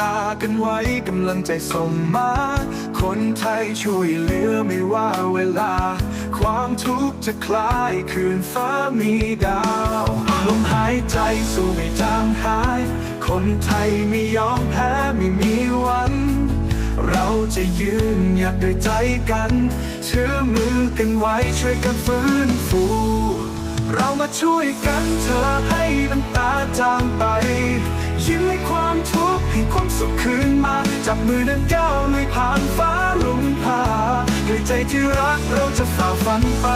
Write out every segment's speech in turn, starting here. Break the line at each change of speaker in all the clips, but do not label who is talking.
ตากันไว้กำลังใจส่งมา คนไทยช่วยเหลือไม่ว่าเวลา ความทุกข์จะคลายคืนฟ้ามีดาวลมหายใจสู่ไม่จางหาย คนไทยไม่ยอมแพ้ไม่มีวัน เราจะยืนหยัดด้วยใจกันเชื่อมือกันไว้ช่วยกันฟื้นฟูเรามาช่วยกันเธอให้น้ำตาจางไปยิ้มให้ความทุกข์ ให้ความสุขคืนมา จับมือเดินก้าวลุยผ่านฟ้ารุ่งพาด้วยใจที่รักเราจะฝ่าฟันไป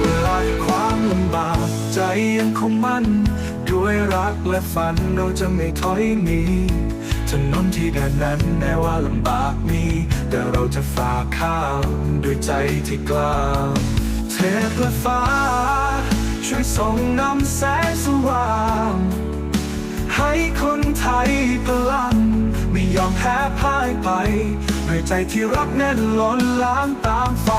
เวลาความลำบากใจยังคงมั่น ด้วยรักและฝันเราจะไม่ถอยหนีถนนที่เดินนั้นแม้ว่าลำบากมี แต่เราจะฝ่าข้ามด้วยใจที่กล้า ทพและฟ้า ช่วยส่งนำแสงสว่างให้คนไทยพลัง ไม่ยอมแพ้พ่ายไปด้วยใจที่รักแน่นล้นล้างตามไฟ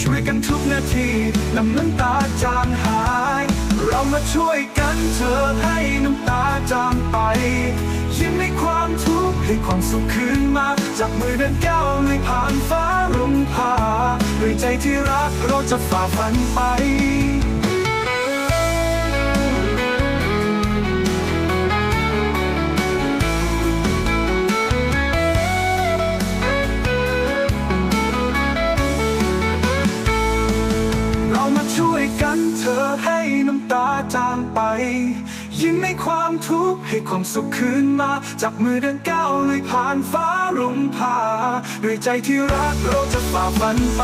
ช่วยกันทุกนาทีนำน้ำตาจางหาย เรามาช่วยกันเธอให้น้ำตาจางไป ยิ้มให้ความทุกข์ให้ความสุขคืนมาจับมือเดินก้าวเลยผ่านฟ้า ที่รักเราจะฝ่าฟันไปเรามาช่วยกันเธอให้น้ำตาจางไป ยิ้มให้ความทุกข์ให้ความสุขคืนมา จับมือเดินก้าวเลยผ่านฟ้ารุ่งพา ด้วยใจที่รักเราจะฝ่าฟันไป